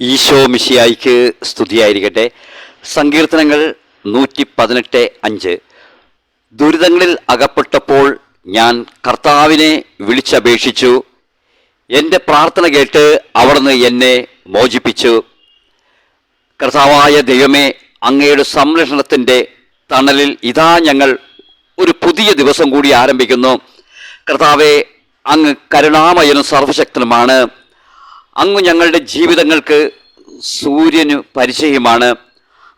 ഈശോ മിശിയായിക്ക് സ്തുതിയായിരിക്കട്ടെ. സങ്കീർത്തനങ്ങൾ നൂറ്റി പതിനെട്ട് അഞ്ച്. ദുരിതങ്ങളിൽ അകപ്പെട്ടപ്പോൾ ഞാൻ കർത്താവിനെ വിളിച്ചപേക്ഷിച്ചു. എന്റെ പ്രാർത്ഥന കേട്ട് അവിടുന്ന് എന്നെ മോചിപ്പിച്ചു. കർത്താവായ ദൈവമേ അങ്ങയുടെ സംരക്ഷണത്തിന്റെ തണലിൽ ഇതാ ഞങ്ങൾ ഒരു പുതിയ ദിവസം കൂടി ആരംഭിക്കുന്നു. കർത്താവെ അങ്ങ് കരുണാമയനും സർവശക്തനുമാണ് അങ്ങ് ഞങ്ങളുടെ ജീവിതങ്ങൾക്ക് സൂര്യന് പരിചയമാണ്.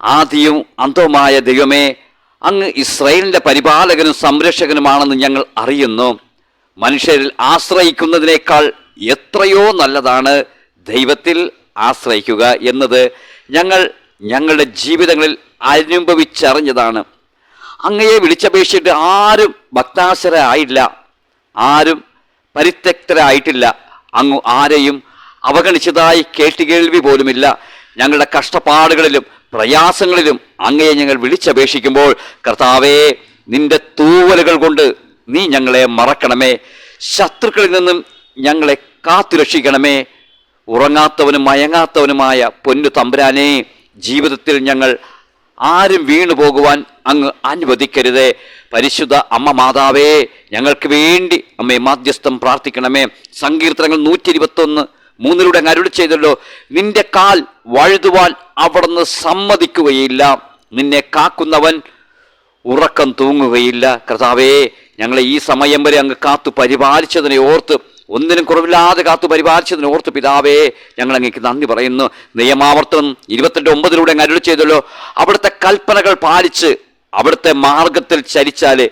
ആദ്യവും അന്തവുമായ ദൈവമേ അങ്ങ് ഇസ്രയേലിന്റെ പരിപാലകനും സംരക്ഷകനുമാണെന്ന് ഞങ്ങൾ അറിയുന്നു. മനുഷ്യരിൽ ആശ്രയിക്കുന്നതിനേക്കാൾ എത്രയോ നല്ലതാണ് ദൈവത്തിൽ ആശ്രയിക്കുക എന്നത് ഞങ്ങൾ ഞങ്ങളുടെ ജീവിതങ്ങളിൽ അനുഭവിച്ചറിഞ്ഞതാണ്. അങ്ങയെ വിളിച്ചപേക്ഷിച്ചിട്ട് ആരും ഭക്താശരായില്ല ആരും പരിത്യക്തരായിട്ടില്ല. അങ്ങ് ആരെയും അവഗണിച്ചതായി കേട്ടുകേൾവി പോലുമില്ല. ഞങ്ങളുടെ കഷ്ടപ്പാടുകളിലും പ്രയാസങ്ങളിലും അങ്ങയെ ഞങ്ങൾ വിളിച്ചപേക്ഷിക്കുമ്പോൾ കർത്താവേ നിന്റെ തൂവലുകൾ കൊണ്ട് നീ ഞങ്ങളെ മറക്കണമേ. ശത്രുക്കളിൽ നിന്നും ഞങ്ങളെ കാത്തുരക്ഷിക്കണമേ. ഉറങ്ങാത്തവനും മയങ്ങാത്തവനുമായ പൊന്നു തമ്പുരാനെ ജീവിതത്തിൽ ഞങ്ങൾ ആരും വീണു പോകുവാൻ അങ്ങ് അനുവദിക്കരുതേ. പരിശുദ്ധ അമ്മ മാതാവേ ഞങ്ങൾക്ക് വേണ്ടി അമ്മയെ മാധ്യസ്ഥം പ്രാർത്ഥിക്കണമേ. സങ്കീർത്തനങ്ങൾ നൂറ്റി ഇരുപത്തൊന്ന് മൂന്നിലൂടെ അരുളി ചെയ്തല്ലോ നിന്റെ കാൽ വഴുതുവാൻ അവിടുന്ന് സമ്മതിക്കുകയില്ല. നിന്നെ കാക്കുന്നവൻ ഉറക്കം തൂങ്ങുകയില്ല. കർത്താവേ ഞങ്ങളെ ഈ സമയം വരെ അങ്ങ് കാത്തു പരിപാലിച്ചതിനെ ഓർത്ത് ഒന്നിനും കുറവില്ലാതെ കാത്തു പരിപാലിച്ചതിന് ഓർത്ത് പിതാവേ ഞങ്ങൾ അങ്ങേക്ക് നന്ദി പറയുന്നു. നിയമാവർത്തനം ഇരുപത്തിരണ്ട് ഒമ്പതിലൂടെ അങ്ങ് അരുളി ചെയ്തല്ലോ. അവിടുത്തെ കൽപ്പനകൾ പാലിച്ച് അവിടുത്തെ മാർഗത്തിൽ ചരിച്ചാൽ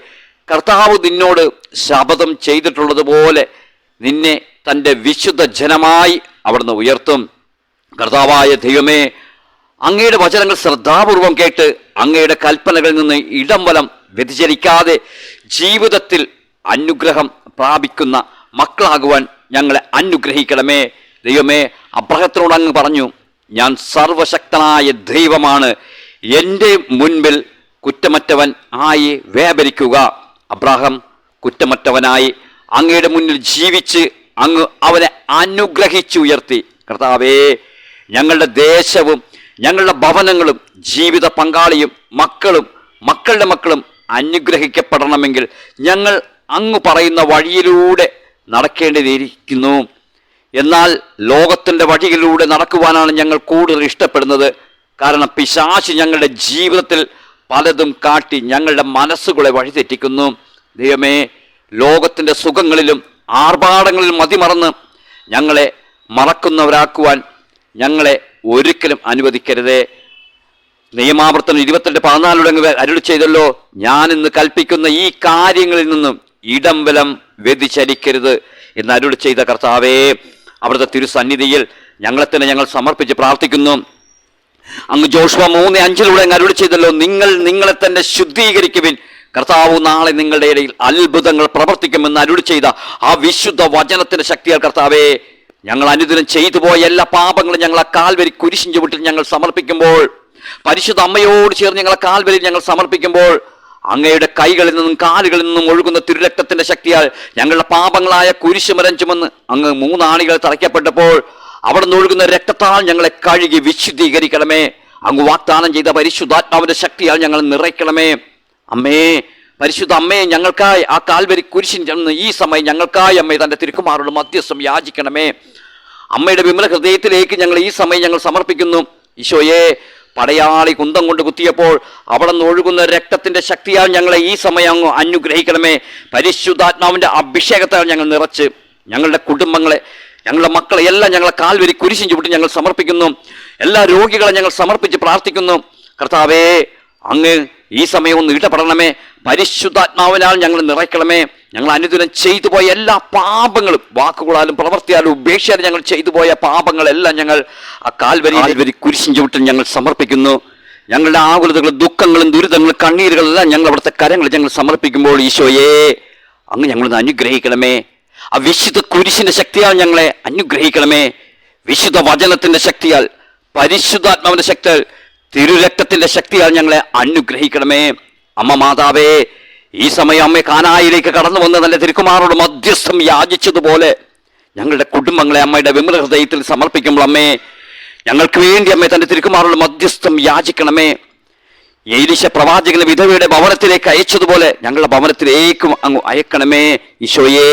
കർത്താവ് നിന്നോട് ശപഥം ചെയ്തിട്ടുള്ളതുപോലെ നിന്നെ തന്റെ വിശുദ്ധ ജനമായി അവിടുന്ന് ഉയർത്തും. കർത്താവായ ദൈവമേ അങ്ങയുടെ വചനങ്ങൾ ശ്രദ്ധാപൂർവം കേട്ട് അങ്ങയുടെ കൽപ്പനകളിൽ നിന്ന് ഇടം വലം വ്യതിചരിക്കാതെ ജീവിതത്തിൽ അനുഗ്രഹം പ്രാപിക്കുന്ന മക്കളാകുവാൻ ഞങ്ങളെ അനുഗ്രഹിക്കണമേ. ദൈവമേ അബ്രഹത്തിനോട് അങ്ങ് പറഞ്ഞു ഞാൻ സർവശക്തനായ ദൈവമാണ്. എന്റെ മുൻപിൽ കുറ്റമറ്റവൻ ആയി വ്യാപരിക്കുക അബ്രാഹം കുറ്റമറ്റവനായി അങ്ങയുടെ മുന്നിൽ ജീവിച്ച് അങ്ങ് അവനെ അനുഗ്രഹിച്ചുയർത്തി. കർത്താവേ ഞങ്ങളുടെ ദേശവും ഞങ്ങളുടെ ഭവനങ്ങളും ജീവിത പങ്കാളിയും മക്കളും മക്കളുടെ മക്കളും അനുഗ്രഹിക്കപ്പെടണമെങ്കിൽ ഞങ്ങൾ അങ്ങ് പറയുന്ന വഴിയിലൂടെ നടക്കേണ്ടിയിരിക്കുന്നു എന്നാൽ ലോകത്തിന്റെ വഴിയിലൂടെ നടക്കുവാനാണ് ഞങ്ങൾ കൂടുതൽ ഇഷ്ടപ്പെടുന്നത്. കാരണം പിശാശി ഞങ്ങളുടെ ജീവിതത്തിൽ പലതും കാട്ടി ഞങ്ങളുടെ മനസ്സുകളെ വഴിതെറ്റിക്കുന്നു. ദൈവമേ ലോകത്തിന്റെ സുഖങ്ങളിലും ആർഭാടങ്ങളിലും മതിമറന്ന് ഞങ്ങളെ മറക്കുന്നവരാക്കുവാൻ ഞങ്ങളെ ഒരിക്കലും അനുവദിക്കരുതേ. നിയമാവർത്തനം ഇരുപത്തിരണ്ട് പതിനാലുടങ്ങ് അരുളി ചെയ്തല്ലോ. ഞാൻ ഇന്ന് കൽപ്പിക്കുന്ന ഈ കാര്യങ്ങളിൽ നിന്നും ഇടം വലം വ്യതിചലിക്കരുത് എന്ന് അരുളി ചെയ്ത കർത്താവേ അവിടുത്തെ തിരുസന്നിധിയിൽ ഞങ്ങളെ തന്നെ ഞങ്ങൾ സമർപ്പിച്ച് പ്രാർത്ഥിക്കുന്നു. അങ്ങ് ജോഷുവ മൂന്ന് അഞ്ചിലൂടെ അങ്ങ് അരുളി ചെയ്തല്ലോ. നിങ്ങൾ നിങ്ങളെ തന്നെ ശുദ്ധീകരിക്കുവിൻ. കർത്താവ് നാളെ നിങ്ങളുടെ ഇടയിൽ അത്ഭുതങ്ങൾ പ്രവർത്തിക്കുമെന്ന് അരുളി ചെയ്ത ആ വിശുദ്ധ വചനത്തിന്റെ ശക്തിയാൽ കർത്താവേ ഞങ്ങൾ അനുദിനം ചെയ്തു പോയ എല്ലാ പാപങ്ങളും ഞങ്ങൾ ആ കാൽവരി കുരിശിൻ ചുവട്ടിൽ ഞങ്ങൾ സമർപ്പിക്കുമ്പോൾ പരിശുദ്ധ അമ്മയോട് ചേർന്ന് ഞങ്ങളെ കാൽവരി ഞങ്ങൾ സമർപ്പിക്കുമ്പോൾ അങ്ങയുടെ കൈകളിൽ നിന്നും കാലുകളിൽ നിന്നും ഒഴുകുന്ന തിരുരക്തത്തിന്റെ ശക്തിയാൽ ഞങ്ങളുടെ പാപങ്ങളായ കുരിശുമരം ചുമന്ന് അങ്ങ് മൂന്നാണികൾ തറയ്ക്കപ്പെട്ടപ്പോൾ അവിടെ നിന്ന് ഒഴുകുന്ന രക്തത്താൽ ഞങ്ങളെ കഴുകി വിശുദ്ധീകരിക്കണമേ. അങ്ങ് വാഗ്ദാനം ചെയ്ത പരിശുദ്ധാത്മാവിന്റെ ശക്തിയാൽ ഞങ്ങൾ നിറയ്ക്കണമേ. അമ്മേ പരിശുദ്ധ അമ്മയെ ഞങ്ങൾക്കായി ആ കാൽവരി കുരിശിൻ ചെന്ന് ഈ സമയം ഞങ്ങൾക്കായി അമ്മയെ തന്റെ തിരുക്കുമാരോട് മധ്യസ്ഥം യാചിക്കണമേ. അമ്മയുടെ വിമല ഹൃദയത്തിലേക്ക് ഞങ്ങൾ ഈ സമയം ഞങ്ങൾ സമർപ്പിക്കുന്നു. ഈശോയെ പടയാളി കുന്തം കൊണ്ട് കുത്തിയപ്പോൾ അവിടെ നിന്ന് ഒഴുകുന്ന രക്തത്തിന്റെ ശക്തിയാൽ ഞങ്ങളെ ഈ സമയം അനുഗ്രഹിക്കണമേ. പരിശുദ്ധാത്മാവിന്റെ അഭിഷേകത്താൽ ഞങ്ങൾ നിറച്ച് ഞങ്ങളുടെ കുടുംബങ്ങളെ ഞങ്ങളുടെ മക്കളെ എല്ലാം ഞങ്ങളെ കാൽവരി കുരിശിൻ ചുവട്ടി ഞങ്ങൾ സമർപ്പിക്കുന്നു. എല്ലാ രോഗികളെ ഞങ്ങൾ സമർപ്പിച്ച് പ്രാർത്ഥിക്കുന്നു. കർത്താവേ അങ്ങ് ഈ സമയവും നീട്ടപ്പെടണമേ പരിശുദ്ധാത്മാവിനാൽ ഞങ്ങൾ നിറയ്ക്കണമേ. ഞങ്ങൾ അനുദിനം ചെയ്തു പോയ എല്ലാ പാപങ്ങളും വാക്കുകളാലും പ്രവർത്തിയാലും ഉപേക്ഷയാലും ഞങ്ങൾ ചെയ്തു പോയ പാപങ്ങളെല്ലാം ഞങ്ങൾ ആ കാൽവരി കാൽവരി കുരിശിൻ ചുവട്ടിൽ ഞങ്ങൾ സമർപ്പിക്കുന്നു. ഞങ്ങളുടെ ആകുലതകളും ദുഃഖങ്ങളും ദുരിതങ്ങളും കണ്ണീരുകളെല്ലാം ഞങ്ങൾ അവിടുത്തെ കരങ്ങൾ ഞങ്ങൾ സമർപ്പിക്കുമ്പോൾ ഈശോയെ അങ്ങ് ഞങ്ങളൊന്ന് അനുഗ്രഹിക്കണമേ. ആ വിശുദ്ധ കുരിശിന്റെ ശക്തിയാൽ ഞങ്ങളെ അനുഗ്രഹിക്കണമേ. വിശുദ്ധ വചനത്തിന്റെ ശക്തിയാൽ പരിശുദ്ധാത്മാവിന്റെ ശക്തിയാൽ തിരുരക്തത്തിന്റെ ശക്തിയാൽ ഞങ്ങളെ അനുഗ്രഹിക്കണമേ. അമ്മ മാതാവേ ഈ സമയം അമ്മ കാനായിലേക്ക് കടന്നു വന്ന് നല്ല തിരുക്കുമാരോട് മധ്യസ്ഥം യാചിച്ചതുപോലെ ഞങ്ങളുടെ കുടുംബങ്ങളെ അമ്മയുടെ വിമല ഹൃദയത്തിൽ സമർപ്പിക്കുമ്പോൾ അമ്മേ ഞങ്ങൾക്ക് വേണ്ടി അമ്മേ തന്റെ തിരുക്കുമാറോട് മധ്യസ്ഥം യാചിക്കണമേ. ഏലിശ പ്രവാചകനെ വിധവയുടെ ഭവനത്തിലേക്ക് അയച്ചതുപോലെ ഞങ്ങളുടെ ഭവനത്തിലേക്കും അങ്ങ് അയക്കണമേ ഈശോയെ.